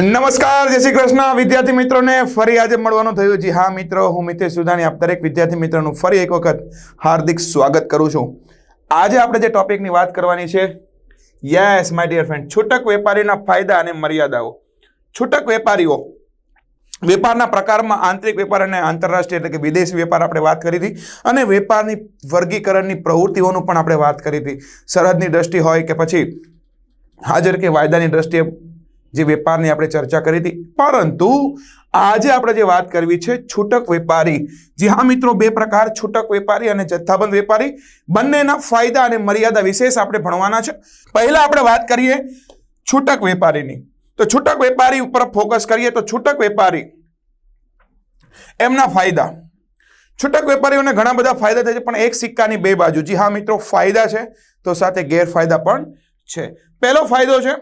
નમસ્કાર, જય શ્રી કૃષ્ણ. વિદ્યાર્થી મિત્રોને ફરી આજે મળવાનું થયું જી હા, મિત્રો, હું મિતેશ સુધાણી આપ દરેક વિદ્યાર્થી મિત્રોનું ફરી એક વખત હાર્દિક સ્વાગત કરું છું. આજે આપણે જે ટોપિકની વાત કરવાની છે, યસ, માય ડિયર ફ્રેન્ડ, છૂટક વેપારીના ફાયદા અને મર્યાદાઓ. છૂટક વેપારીઓ વેપારના પ્રકારમાં આંતરિક વેપાર અને આંતરરાષ્ટ્રીય એટલે કે વિદેશી વેપાર આપણે વાત કરી હતી. અને વેપારની વર્ગીકરણની પ્રવૃત્તિઓનું પણ આપણે વાત કરી હતી. સરહદની દ્રષ્ટિ હોય કે પછી હાજર કે વાયદાની દ્રષ્ટિએ જે વેપારની આપણે ચર્ચા કરી હતી. પરંતુ આજે આપણે જે વાત કરવી છે છૂટક વેપારી. જી હા મિત્રો, બે પ્રકાર છૂટક વેપારી અને જથ્થાબંધ વેપારી. બંનેના ફાયદા અને મર્યાદા વિશેષ આપણે ભણવાના છે. પહેલા આપણે વાત કરીએ છૂટક વેપારીની. તો છૂટક વેપારી ઉપર ફોકસ કરીએ તો છૂટક વેપારી એમના ફાયદા. છૂટક વેપારીઓને ઘણા બધા ફાયદા થાય છે, પણ એક સિક્કાની બે બાજુ. જી હા મિત્રો, ફાયદા છે, તો સાથે ગેરફાયદા પણ છે. પહેલો ફાયદો છે,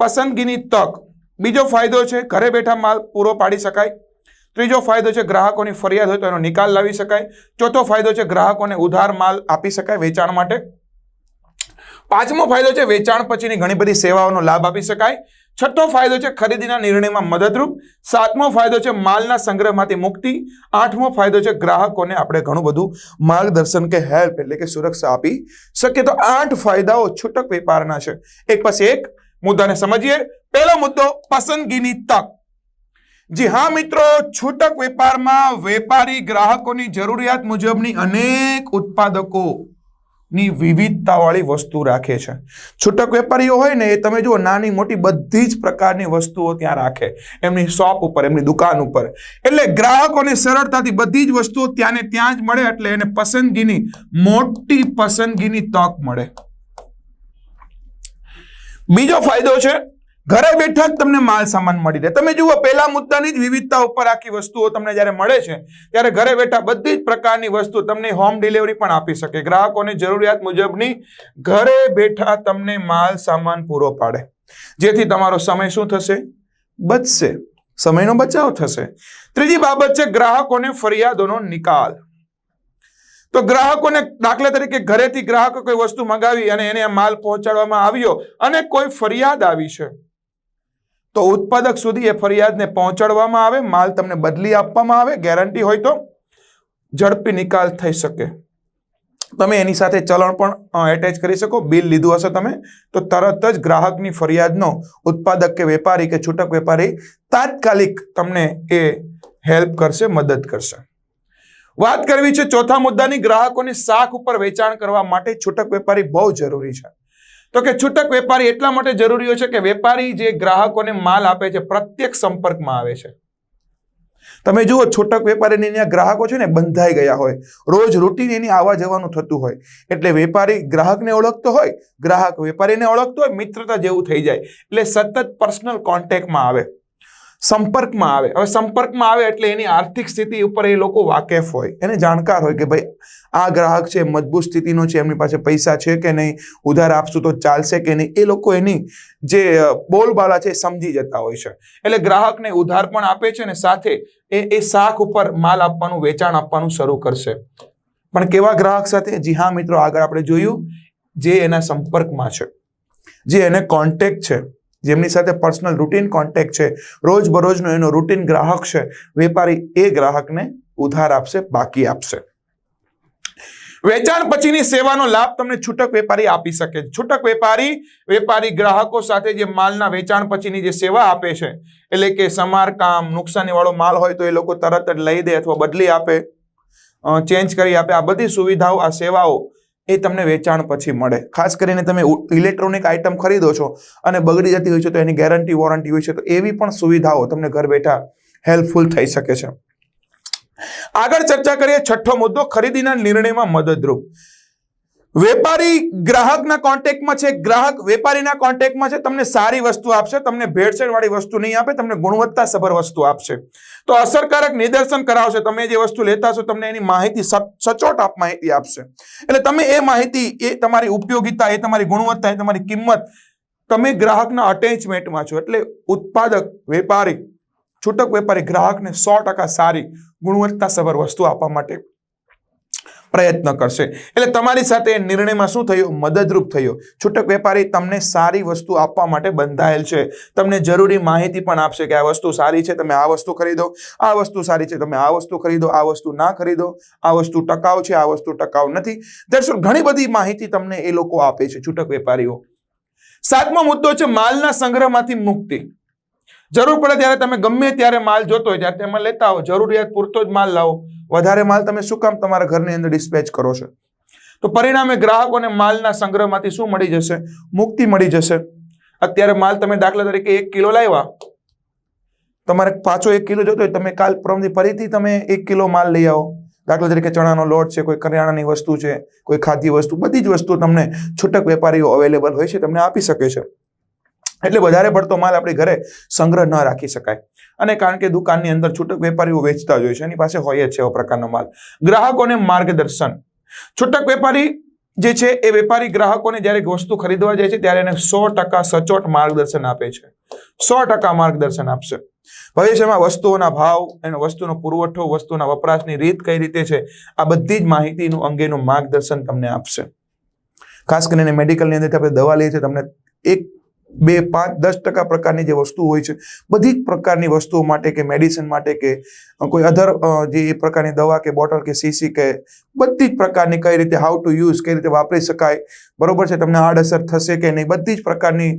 પસંદગીની તક. બીજો ફાયદો છે, ઘરે બેઠા માલ પૂરો પાડી શકાય. ત્રીજો ફાયદો છે, ગ્રાહકોની ફરિયાદ હોય તો એનો નિકાલ લાવી શકાય. ચોથો ફાયદો છે, ગ્રાહકોને ઉધાર માલ આપી શકાય વેચાણ માટે. પાંચમો ફાયદો છે, વેચાણ પછીની ઘણી બધી સેવાઓનો લાભ આપી શકાય. છઠ્ઠો ફાયદો છે ખરીદીના નિર્ણયમાં મદદરૂપ. સાતમો ફાયદો છે માલના સંગ્રહમાંથી મુક્તિ. આઠમો ફાયદો છે ગ્રાહકોને આપણે ઘણું બધું માર્ગદર્શન કે હેલ્પ એટલે કે સુરક્ષા આપી શકીએ. તો આઠ ફાયદાઓ છૂટક વેપારના છે. એક પછી એક મુદ્દાને સમજીએ. પહેલો મુદ્દો, પસંદગીની તક. જી હા મિત્રો, છૂટક વેપારમાં વેપારી ગ્રાહકોની જરૂરિયાત મુજબની અનેક ઉત્પાદકો ની વિવિધતાવાળી વસ્તુ રાખે છે. છૂટક વેપારીઓ હોય ને એ તમે જુઓ, નાની મોટી બધી જ પ્રકારની વસ્તુઓ ત્યાં રાખે. એમની શોપ ઉપર, એમની દુકાન ઉપર. એટલે ગ્રાહકોને સરળતાથી બધી જ વસ્તુઓ ત્યાં ત્યાં જ મળે એટલે એને પસંદગીની, મોટી પસંદગીની તક મળે. બીજો ફાયદો છે ઘરે બેઠા જ તમને માલ સામાન મળી રહે. તમે જુઓ, પહેલા મુદ્દાની જ વિવિધતા ઉપર આખી વસ્તુઓ તમને જ્યારે મળે છે, ત્યારે ઘરે બેઠા બધી જ પ્રકારની વસ્તુ તમને હોમ ડિલિવરી પણ આપી શકે. ગ્રાહકોની જરૂરિયાત મુજબની ઘરે બેઠા તમને માલ સામાન પૂરો પાડે. જેથી તમારો સમય શું થશે? બચશે. સમયનો બચાવ થશે. ત્રીજી બાબત છે ગ્રાહકોને ફરિયાદોનો નિકાલ. તો ગ્રાહકોને દાખલા તરીકે ઘરેથી ગ્રાહકો કોઈ વસ્તુ મંગાવી અને એને માલ પહોંચાડવામાં આવ્યો અને કોઈ ફરિયાદ આવી છે તો ઉત્પાદક સુધી એ ફરિયાદને પહોંચાડવામાં આવે, માલ તમને બદલી આપવામાં આવે, ગેરંટી હોય તો ઝડપી નિકાલ થઈ શકે. તમે એની સાથે ચલણ પણ એટેચ કરી શકો, બિલ લીધું હશે તમે, તો તરત જ ગ્રાહકની ફરિયાદનો ઉત્પાદક કે વેપારી કે છૂટક વેપારી તાત્કાલિક તમને એ હેલ્પ કરશે, મદદ કરશે. વાત કરવી છે ચોથા મુદ્દાની, ગ્રાહકોની શાખ ઉપર વેચાણ કરવા માટે છૂટક વેપારી બહુ જરૂરી છે. તો કે છૂટક વેપારી એટલા માટે જરૂરી હોય છે કે વેપારી જે ગ્રાહકોને માલ આપે છે પ્રત્યક્ષ સંપર્કમાં આવે છે. તમે જુઓ, છૂટક વેપારીની ત્યાં ગ્રાહકો છે ને બંધાઈ ગયા હોય. રોજ રૂટીન એની આવવા જવાનું થતું હોય. એટલે વેપારી ગ્રાહકને ઓળખતો હોય, ગ્રાહક વેપારીને ઓળખતો હોય, મિત્રતા જેવું થઈ જાય. એટલે સતત પર્સનલ કોન્ટેક્ટમાં આવે. સંપર્કમાં આવે. હવે સંપર્કમાં આવે એટલે એની આર્થિક સ્થિતિ ઉપર એ લોકો વાકેફ હોય. એને જાણકાર હોય કે ભાઈ આ ગ્રાહક છે, મજબૂત સ્થિતિનો છે, એમની પાસે પૈસા છે કે નહીં, ઉધાર આપશું તો ચાલશે કે નહીં, એ લોકો એની જે બોલબાલા છે સમજી જતા હોય છે. એટલે ગ્રાહકને ઉધાર પણ આપે છે ને સાથે એ એ શાક ઉપર માલ આપવાનું, વેચાણ આપવાનું શરૂ કરશે. પણ કેવા ગ્રાહક સાથે? જી હા મિત્રો, આગળ આપણે જોયું, જે એના સંપર્કમાં છે. જે એને કોન્ટેક્ટ છે, જેમની સાથે પર્સનલ રૂટીન કોન્ટેક્ટ છે રોજ બરોજનો એનો રૂટીન ગ્રાહક છે, વેપારી એ ગ્રાહકને ઉધાર આપશે, બાકી આપશે. વેચાણ પછીની સેવાનો લાભ તમને છૂટક વેપારી આપી શકે છે. છૂટક વેપારી વેપારી ગ્રાહકો સાથે જે માલના વેચાણ પછીની જે સેવા આપે છે, એટલે કે સમારકામ નુકસાની વાળો માલ હોય તો એ લોકો તરત જ લઈ દે અથવા બદલી આપે. ચેન્જ કરી આપે. આ બધી સુવિધાઓ, આ સેવાઓ એ તમને વેચાણ પછી મળે. ખાસ કરીને તમે ઇલેક્ટ્રોનિક આઇટમ ખરીદો છો અને બગડી જતી હોય છે તો એની ગેરંટી, વોરંટી હોય છે તો એવી પણ સુવિધાઓ તમને ઘર બેઠા હેલ્પફુલ થઈ શકે છે. આગળ ચર્ચા કરીએ, છઠ્ઠો મુદ્દો, ખરીદીના નિર્ણયમાં મદદરૂપ. વેપારી ગ્રાહકના કોન્ટેક્ટમાં છે, ગ્રાહક વેપારીના કોન્ટેક્ટમાં છે, તમને સારી વસ્તુ આપશે, તમને ભેળસેળ વાળી વસ્તુ નહીં આપે, તમને ગુણવત્તા સભર વસ્તુ આપશે. તો અસરકારક નિદર્શન કરાવશે, તમે જે વસ્તુ લેતા છો તમને એની માહિતી સચોટ આપ, માહિતી આપશે. એટલે તમે એ માહિતી, એ તમારી ઉપયોગિતા, એ તમારી ગુણવત્તા, એ તમારી કિંમત, તમે ગ્રાહકના અટેચમેન્ટમાં છો. એટલે ઉત્પાદક વેપારી, છૂટક વેપારી ગ્રાહકને સો ટકા સારી ગુણવત્તાસભર વસ્તુ આપવા માટે પ્રયત્ન કરશે. એટલે તમારી સાથે એ નિર્ણયમાં શું થયું? મદદરૂપ થયો. છૂટક વેપારી તમને સારી વસ્તુ આપવા માટે બંધાયેલ છે. તમને જરૂરી માહિતી પણ આપશે કે આ વસ્તુ સારી છે, તમે આ વસ્તુ ખરીદો. આ વસ્તુ સારી છે, તમે આ વસ્તુ ખરીદો. આ વસ્તુ ના ખરીદો. આ વસ્તુ ટકાઉ છે, આ વસ્તુ ટકાઉ નથી. દર્શક, ઘણી બધી માહિતી તમને એ લોકો આપે છે, છૂટક વેપારીઓ. સાતમો મુદ્દો છે માલના સંગ્રહમાંથી મુક્તિ. જરૂર પડે ત્યારે તમે ગમે ત્યારે માલ જોતો હોય ત્યારે તેમાં લેતા આવો. જરૂરિયાત પૂરતો જ માલ લાવો. વધારે માલ તમે શું કામ તમારા ઘરની અંદર ડિસ્પેચ કરો છો? તો પરિણામે ગ્રાહકોને માલના સંગ્રહમાંથી શું મળી જશે? મુક્તિ મળી જશે. અત્યારે માલ તમે દાખલા તરીકે એક કિલો લાવ્યા. તમારે પાછો એક કિલો જોતો હોય, તમે કાલ પરમથી ફરીથી તમે એક કિલો માલ લઈ આવો. દાખલા તરીકે ચણાનો લોટ છે, કોઈ કરિયાણાની વસ્તુ છે, કોઈ ખાદ્ય વસ્તુ, બધી જ વસ્તુ તમને છૂટક વેપારીઓ અવેલેબલ હોય છે, તમને આપી શકે છે. એટલે વધારે પડતો માલ આપણે ઘરે સંગ્રહ ન રાખી શકાય. અને કારણ કે દુકાનની અંદર છૂટક વેપારીઓ વેચતા જ હોય છે, એની પાસે હોય જ છે એવો પ્રકારનો માલ. ગ્રાહકોને માર્ગદર્શન. છૂટક વેપારી જે છે એ વેપારી ગ્રાહકોને જ્યારે વસ્તુ ખરીદવા જાય છે, ત્યારે એને સો ટકા સચોટ માર્ગદર્શન આપે છે. સો ટકા માર્ગદર્શન આપશે. ભવિષ્યમાં વસ્તુઓના ભાવ, એનો વસ્તુનો પુરવઠો, વસ્તુના વપરાશની રીત કઈ રીતે છે, આ બધી જ માહિતીનું અંગેનું માર્ગદર્શન તમને આપશે. ખાસ કરીને મેડિકલની અંદર આપણે દવા લઈએ છીએ, તમને એક બે, પાંચ, દસ ટકા પ્રકારની જે વસ્તુ હોય છે, બધી જ પ્રકારની વસ્તુઓ માટે કે મેડિસિન માટે કે કોઈ અધર જે એ પ્રકારની દવા કે બોટલ કે સીસી કે બધી જ પ્રકારની કઈ રીતે હાઉ ટુ યુઝ કઈ રીતે વાપરી શકાય, બરોબર છે? તમને આડઅસર થશે કે નહીં? બધી જ પ્રકારની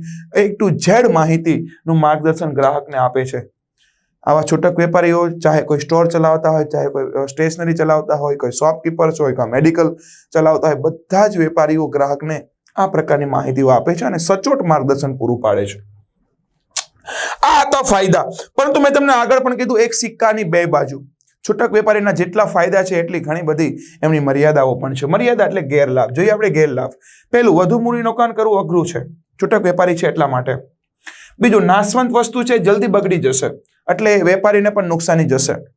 એક ટુ ઝેડ માહિતીનું માર્ગદર્શન ગ્રાહકને આપે છે. આવા છૂટક વેપારીઓ, ચાહે કોઈ સ્ટોર ચલાવતા હોય, ચાહે કોઈ સ્ટેશનરી ચલાવતા હોય, કોઈ શોપકીપર્સ હોય, કોઈ મેડિકલ ચલાવતા હોય, બધા જ વેપારીઓ ગ્રાહકને આ પ્રકારની માહિતીઓ આપે છે અને સચોટ માર્ગદર્શન પૂરું પાડે છે. આ હતા ફાયદા. પરંતુ મેં તમને આગળ પણ કીધું, એક સિક્કાની બે બાજુ. છૂટક વેપારીના જેટલા ફાયદા છે, એટલી ઘણી બધી એમની મર્યાદાઓ પણ છે. મર્યાદા એટલે ગેરલાભ. જોઈએ આપણે ગેરલાભ. પહેલું, વધુ મૂડી રોકાણ કરવું અઘરું છે. છૂટક વેપારી છે એટલા માટે. બીજું, નાશવંત વસ્તુ છે, જલ્દી બગડી જશે. એટલે વેપારીને પણ નુકસાની જશે.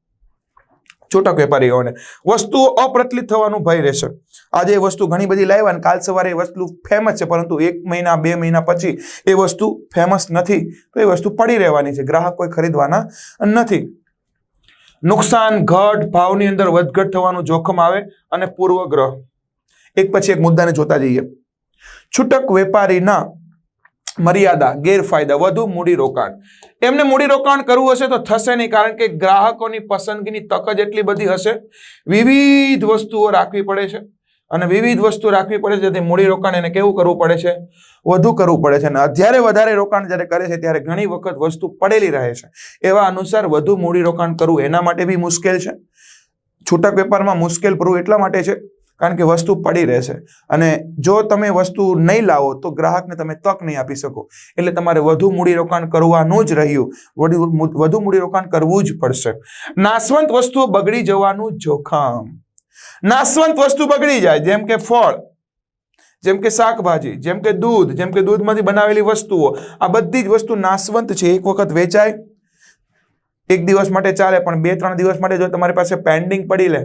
છૂટક વેપારીઓને. વસ્તુઓ અપ્રચલિત થવાનું ભય રહેશે. આજે એ વસ્તુ ઘણી બધી લાવ્યા અને કાલ સવારે એ વસ્તુ ફેમસ છે, પરંતુ એક મહિના, બે મહિના પછી એ વસ્તુ ફેમસ નથી. તો એ વસ્તુ પડી રહેવાની છે. ગ્રાહક કોઈ ખરીદવાના નથી. નુકસાન, ઘટ, ભાવની અંદર વધઘટ થવાનું જોખમ આવે અને પૂર્વગ્રહ. એક પછી એક મુદ્દાને જોતા જઈએ. છૂટક વેપારીના મર્યાદા, ગેરફાયદા, વધુ મૂડીરોકાણ એમને મૂડી રોકાણ કરવું હશે તો થશે નહીં, કારણ કે ગ્રાહકોની પસંદગીની તક જ એટલી બધી હશે. વિવિધ વસ્તુઓ રાખવી પડે છે. અને વિવિધ વસ્તુ રાખવી પડે છે, જેથી મૂડીરોકાણ એને કેવું કરવું પડે છે? વધુ કરવું પડે છે. અને અત્યારે વધારે રોકાણ જ્યારે કરે છે, ત્યારે ઘણી વખત વસ્તુ પડેલી રહે છે. એવા અનુસાર વધુ મૂડી રોકાણ કરવું એના માટે બી મુશ્કેલ છે. છૂટક વેપારમાં મુશ્કેલ પડવું એટલા માટે છે કારણ કે વસ્તુ પડી રહેશે. અને જો તમે વસ્તુ નહીં લાવો, તો ગ્રાહકને તમે તક નહીં આપી શકો. એટલે તમારે વધુ મૂડી રોકાણ કરવાનું જ રહ્યું. વધુ વધુ મૂડી રોકાણ કરવું જ પડશે. નાશવંત વસ્તુઓ બગડી જવાનું જોખમ. નાશવંત વસ્તુ બગડી જાય, જેમ કે ફળ, જેમ કે શાકભાજી, જેમ કે દૂધ, જેમ કે દૂધમાંથી બનાવેલી વસ્તુઓ, આ બધી જ વસ્તુ નાશવંત છે. એક વખત વેચાય, એક દિવસ માટે ચાલે, પણ બે ત્રણ દિવસ માટે જો તમારી પાસે પેન્ડિંગ પડી લે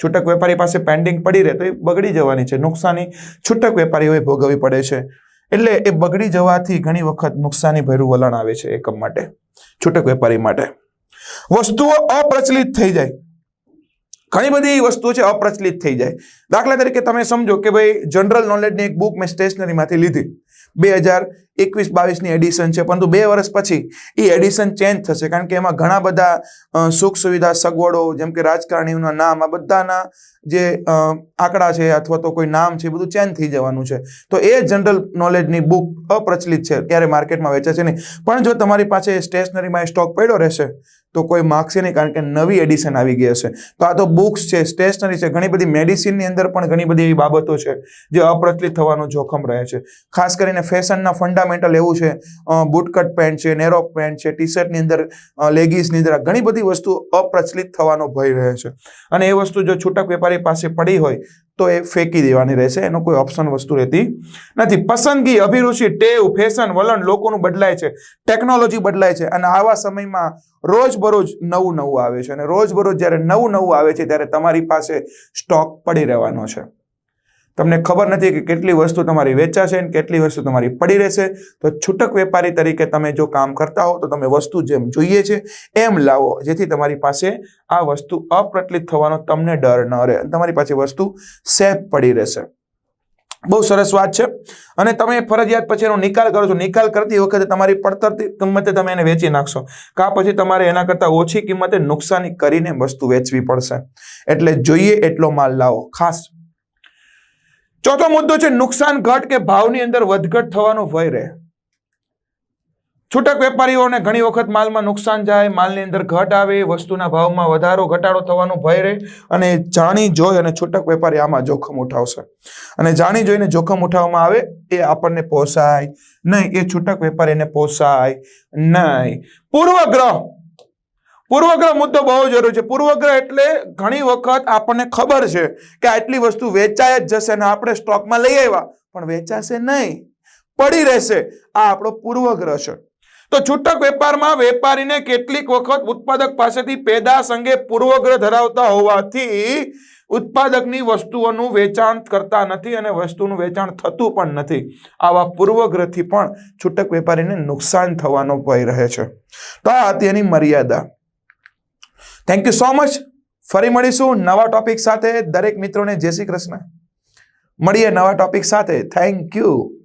છૂટક વેપારી પાસે પેન્ડિંગ પડી રહે તો એ બગડી જવાની છે. નુકસાની છૂટક વેપારીઓએ ભોગવવી પડે છે. એટલે એ બગડી જવાથી ઘણી વખત નુકસાની ભર્યું વલણ આવે છે એકમ માટે, છૂટક વેપારી માટે. વસ્તુઓ અપ્રચલિત થઈ જાય. ઘણી બધી વસ્તુઓ છે અપ્રચલિત થઈ જાય. દાખલા તરીકે તમે સમજો કે ભાઈ જનરલ નોલેજની એક બુક મેં સ્ટેશનરીમાંથી લીધી. બે હજાર એકવીસ, બાવીસની એડિશન છે. પરંતુ બે વર્ષ પછી એ એડિશન ચેન્જ થશે. કારણ કે એમાં ઘણા બધા સુખ સુવિધા, સગવડો, જેમ કે રાજકારણીઓના નામ, આ બધાના જે આંકડા છે અથવા તો કોઈ નામ છે બધું ચેન્જ થઈ જવાનું છે. તો એ જનરલ નોલેજની બુક અપ્રચલિત છે. ત્યારે માર્કેટમાં વેચે છે નહીં. પણ જો તમારી પાસે સ્ટેશનરીમાં સ્ટોક પડ્યો રહેશે, તો કોઈ માગશે નહીં, કારણ કે નવી એડિશન આવી ગઈ હશે. તો આ તો બુક્સ છે સ્ટેશનરી છે. ઘણી બધી મેડિસિનની અંદર પણ ઘણી બધી એવી બાબતો છે, જે અપ્રચલિત થવાનું જોખમ રહે છે. ખાસ કરીને ફેશનના ફંડામેન્ટલ એવું છે બુટકટ પેન્ટ છે નેરો પેન્ટ છે ટી શર્ટની અંદર લેગીસની અંદર ઘણી બધી વસ્તુ અપ્રચલિત થવાનો ભય રહે છે. અને એ વસ્તુ જો છૂટક વેપારી પાસે પડી હોય, તો એ ફેંકી દેવાની રહેશે, એનો કોઈ ઓપ્શન વસ્તુ રહેતી નથી. પસંદગી, અભિરુચિ, ટેવ ફેશન વલણ લોકોનું બદલાય છે ટેકનોલોજી બદલાય છે, અને આવા સમયમાં રોજબરોજ નવું નવું આવે છે. અને રોજબરોજ જ્યારે નવું નવું આવે છે, ત્યારે તમારી પાસે સ્ટોક પડી રહેવાનો છે. તમને ખબર નથી કે કેટલી વસ્તુ તમારી વેચાશે અને કેટલી વસ્તુ તમારી પડી રહેશે, તો છૂટક વેપારી તરીકે તમે જો કામ કરતા હો, તો તમે વસ્તુ જેમ જોઈએ છે, એમ લાવો, જેથી તમારી પાસે આ વસ્તુ અપ્રચલિત થવાનો તમને ડર ન રહે તમારી પાસે વસ્તુ સેફ પડી રહેશે. બહુ સરસ વાત છે. અને તમે ફરજિયાત પછી એનો નિકાલ કરો છો. નિકાલ કરતી વખતે તમારી પડતરતી કિંમતે તમે એને વેચી નાખશો. કા પછી તમારે એના કરતાં ઓછી કિંમતે નુકસાની કરીને વસ્તુ વેચવી પડશે. એટલે જોઈએ એટલો માલ લાવો. ખાસ ચોથો મુદ્દો છે, નુકસાન ઘટ કે ભાવની અંદર વધઘટ થવાનો ભય રહે. છૂટક વેપારીઓને ઘણી વખત માલમાં નુકસાન જાય, માલની અંદર ઘટ આવે, વસ્તુના ભાવમાં વધારો, ઘટાડો થવાનો ભય રહે અને જાણી જોઈ અને છૂટક વેપારી આમાં જોખમ ઉઠાવશે. અને જાણી જોઈને જોખમ ઉઠાવવામાં આવે, એ આપણને પોસાય નહીં, એ છૂટક વેપારીને પોસાય નહીં. પૂર્વગ્રહ પૂર્વગ્રહ મુદ્દો બહુ જરૂરી છે. પૂર્વગ્રહ એટલે ઘણી વખત આપણને ખબર છે કે આટલી વસ્તુ વેચાય જ જશે અને આપણે સ્ટોકમાં લઈ આવ્યા. પણ વેચાશે નહીં. પડી રહેશે. આ આપણો પૂર્વગ્રહ છે. તો છૂટક વેપારમાં વેપારીને કેટલીક વખત ઉત્પાદક પાસેથી પેદાશ અંગે પૂર્વગ્રહ ધરાવતા હોવાથી ઉત્પાદકની વસ્તુઓનું વેચાણ કરતા નથી અને વસ્તુનું વેચાણ થતું પણ નથી. આવા પૂર્વગ્રહથી પણ છૂટક વેપારીને નુકસાન થવાનો ભય રહે છે. તો આ હતી એની મર્યાદા. થેન્ક યુ સો મચ ફરી મળીશું નવા ટોપિક સાથે. દરેક મિત્રોને જય શ્રી કૃષ્ણ. મળીએ નવા ટોપિક સાથે. Thank you